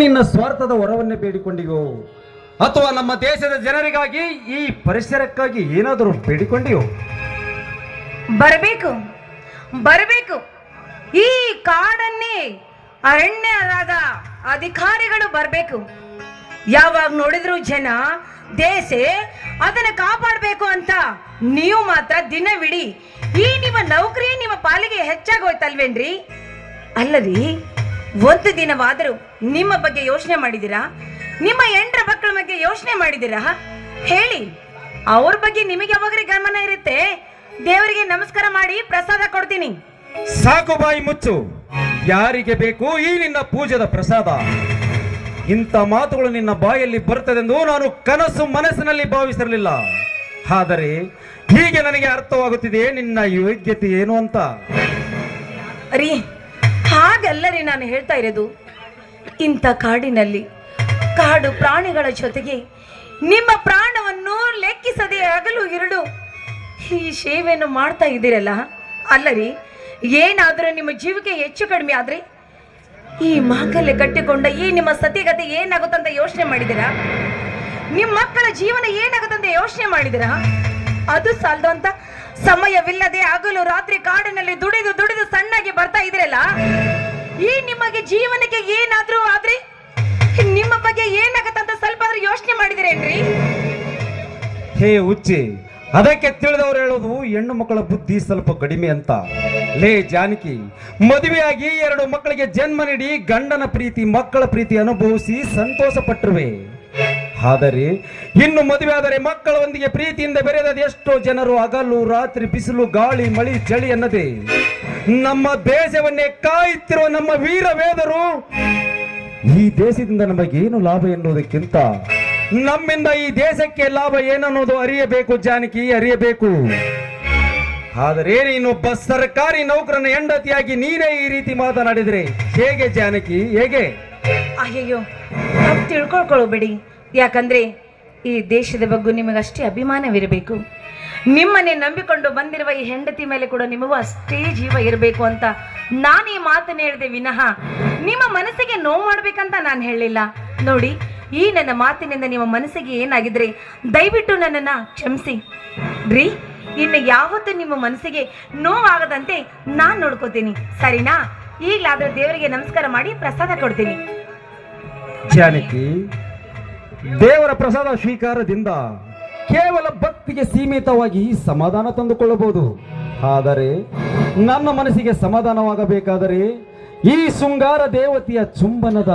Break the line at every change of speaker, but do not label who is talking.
ನಿನ್ನ ಸ್ವಾರ್ಥದ ವರವನ್ನೇ ಬೇಡಿಕೊಂಡಿಯೋ? ಅಥವಾ ನಮ್ಮ ದೇಶದ ಜನರಿಗಾಗಿ ಈ ಪರಿಸರಕ್ಕಾಗಿ ಏನಾದರೂ ಬೇಡಿಕೊಂಡಿಯೋ?
ಬರಬೇಕು ಬರಬೇಕು. ಈ ಕಾಡನ್ನೇ ಅರಣ್ಯರಾದ ಅಧಿಕಾರಿಗಳು ಬರಬೇಕು. ಯಾವಾಗ ನೋಡಿದ್ರು ಜನ ದೇಶ ಅದನ್ನ ಕಾಪಾಡಬೇಕು ಅಂತ ನೀವು ಮಾತ್ರ ದಿನವಿಡಿ ಈ ನಿಮ್ಮ ನೌಕರಿ ನಿಮ್ಮ ಪಾಲಿಗೆ ಹೆಚ್ಚಾಗೋಯ್ತಲ್ವೇನ್ರಿ? ಅಲ್ಲರಿ ಒಂದು ದಿನವಾದರೂ ನಿಮ್ಮ ಬಗ್ಗೆ ಯೋಚನೆ ಮಾಡಿದಿರಾ ನಿಮ್ಮ ಎಂಟರ ಮಕ್ಕಳ ಬಗ್ಗೆ ಯೋಚನೆ ಮಾಡಿದಿರಾ ಹೇಳಿ. ಅವ್ರ ಬಗ್ಗೆ ನಿಮಗೆ ಯಾವಾಗ್ರೆ ಗಮನ ಇರುತ್ತೆ. ದೇವರಿಗೆ ನಮಸ್ಕಾರ ಮಾಡಿ ಪ್ರಸಾದ ಕೊಡ್ತೀನಿ.
ಸಾಕು ಬಾಯಿ ಮುಚ್ಚು. ಯಾರಿಗೆ ಬೇಕು ಈ ನಿನ್ನ ಪೂಜದ ಪ್ರಸಾದ. ಇಂಥ ಮಾತುಗಳು ನಿನ್ನ ಬಾಯಲ್ಲಿ ಬರುತ್ತದೆಂದು ನಾನು ಕನಸು ಮನಸ್ಸಿನಲ್ಲಿ ಭಾವಿಸಿರಲಿಲ್ಲ. ಆದರೆ ಹೀಗೆ ನನಗೆ ಅರ್ಥವಾಗುತ್ತಿದೆ ನಿನ್ನ ಯೋಗ್ಯತೆ ಏನು ಅಂತ.
ರೀ ಹಾಗಲ್ಲ ರೀ ನಾನು ಹೇಳ್ತಾ ಇರೋದು. ಇಂಥ ಕಾಡಿನಲ್ಲಿ ಕಾಡು ಪ್ರಾಣಿಗಳ ಜೊತೆಗೆ ನಿಮ್ಮ ಪ್ರಾಣವನ್ನು ಲೆಕ್ಕಿಸದೆ ಹಗಲು ಇರುಳು ಈ ಸೇವೆಯನ್ನು ಮಾಡ್ತಾ ಇದ್ದೀರಲ್ಲ? ಅಲ್ಲರಿ, ಏನಾದರೂ ನಿಮ್ಮ ಜೀವಿಕೆ ಹೆಚ್ಚು ಕಡಿಮೆ ಆದರೆ ಈ ಮಾಂಗಲ್ಯ ಕಟ್ಟಿಕೊಂಡ ಈ ನಿಮ್ಮ ಸತಿಗತಿ ಏನಾಗುತ್ತಂತ ಯೋಚನೆ ಮಾಡಿದಿರಾ ನಿಮ್ಮ ಮಕ್ಕಳ ಜೀವನ ಏನಾಗುತ್ತಂತ ಯೋಚನೆ ಮಾಡಿದಿರಾ ಅದು ಸಾಲದು ಅಂತ ಸಮಯವಿಲ್ಲದೆ ಹಗಲು ರಾತ್ರಿ ಕಾಡಿನಲ್ಲಿ ದುಡಿದು ದುಡಿದು ಸಣ್ಣಾಗಿ ಬರ್ತಾ ಇದ್ರಲ್ಲ ಈ ನಿಮಗೆ ಜೀವನಕ್ಕೆ ಏನಾದ್ರೂ ಆದ್ರೆ, ನಿಮ್ಮ ಬಗ್ಗೆ ಏನಾಗತ್ತಂತ ಸ್ವಲ್ಪ ಆದ್ರೂ ಯೋಚನೆ ಮಾಡಿದಿರೇನ್ರಿ?
ಹೇ ಉಚ್ಚಿ ಅದಕ್ಕೆ ತಿಳಿದವರು ಹೇಳೋದು ಹೆಣ್ಣು ಮಕ್ಕಳ ಬುದ್ಧಿ ಸ್ವಲ್ಪ ಕಡಿಮೆ ಅಂತ. ಲೇ ಜಾನಕಿ, ಮದುವೆಯಾಗಿ ಎರಡು ಮಕ್ಕಳಿಗೆ ಜನ್ಮ ನೀಡಿ ಗಂಡನ ಪ್ರೀತಿ, ಮಕ್ಕಳ ಪ್ರೀತಿ ಅನುಭವಿಸಿ ಸಂತೋಷ ಪಟ್ಟರುವೆ ಆದರೆ, ಇನ್ನು ಮದುವೆ ಆದರೆ ಮಕ್ಕಳೊಂದಿಗೆ ಪ್ರೀತಿಯಿಂದ ಬೆರೆದ ಎಷ್ಟೋ ಜನರು ಹಗಲು, ರಾತ್ರಿ, ಬಿಸಿಲು, ಗಾಳಿ, ಮಳಿ, ಚಳಿ ಅನ್ನದೆ. ನಮ್ಮ ದೇಶವನ್ನೇ ಕಾಯುತ್ತಿರುವ ನಮ್ಮ ವೀರ ವೇದರು ಈ ದೇಶದಿಂದ ನಮಗೇನು ಲಾಭ ಎನ್ನುವುದಕ್ಕಿಂತ ನಮ್ಮಿಂದ ಈ ದೇಶಕ್ಕೆ ಲಾಭ ಏನನ್ನೋದು ಅರಿಯಬೇಕು ಜಾನಕಿ, ಅರಿಯಬೇಕು. ಆದರೆ ನೀನೊಬ್ಬ ಸರ್ಕಾರಿ ನೌಕರನ ಹೆಂಡತಿಯಾಗಿ ನೀನೇ ಈ ರೀತಿ ಮಾತನಾಡಿದ್ರೆ ಹೇಗೆ ಜಾನಕಿ, ಹೇಗೆ?
ಅಯ್ಯೋ ತಿಳ್ಕೊಳ್ಕೊಳ್ಬೇಡಿ. ಯಾಕಂದ್ರೆ ಈ ದೇಶದ ಬಗ್ಗೆ ನಿಮಗಷ್ಟೇ ಅಭಿಮಾನವಿರಬೇಕು. ನಿಮ್ಮನ್ನೇ ನಂಬಿಕೊಂಡು ಬಂದಿರುವ ಈ ಹೆಂಡತಿ ಮೇಲೆ ಕೂಡ ನಿಮಗೂ ಅಷ್ಟೇ ಜೀವ ಇರಬೇಕು ಅಂತ ನಾನು ಈ ಮಾತನ್ನ ಹೇಳಿದೆ ವಿನಃ. ನಿಮ್ಮ ಮನಸ್ಸಿಗೆ ನೋವು ಮಾಡ್ಬೇಕಂತ ನಾನು ಹೇಳಲಿಲ್ಲ. ನೋಡಿ, ಈ ನನ್ನ ಮಾತಿನಿಂದ ನಿಮ್ಮ ಮನಸ್ಸಿಗೆ ಏನಾಗಿದ್ರೆ ದಯವಿಟ್ಟು ನನ್ನನ್ನು ಕ್ಷಮಿಸಿ. ರೀ, ಇನ್ನು ಯಾವತ್ತು ನಿಮ್ಮ ಮನಸ್ಸಿಗೆ ನೋವಾಗದಂತೆ ನಾನು ನೋಡ್ಕೋತೀನಿ. ಸರಿನಾ? ಈಗಲಾದ್ರೆ ದೇವರಿಗೆ ನಮಸ್ಕಾರ ಮಾಡಿ ಪ್ರಸಾದ ಕೊಡ್ತೀನಿ.
ಜಾನಕಿ ದೇವರ ಪ್ರಸಾದ ಸ್ವೀಕಾರದಿಂದ ಕೇವಲ ಭಕ್ತಿಗೆ ಸೀಮಿತವಾಗಿ ಸಮಾಧಾನ ತಂದುಕೊಳ್ಳಬಹುದು. ಆದರೆ ನನ್ನ ಮನಸ್ಸಿಗೆ ಸಮಾಧಾನವಾಗಬೇಕಾದರೆ ಈ ಶೃಂಗಾರ ದೇವತೆಯ ಚುಂಬನದ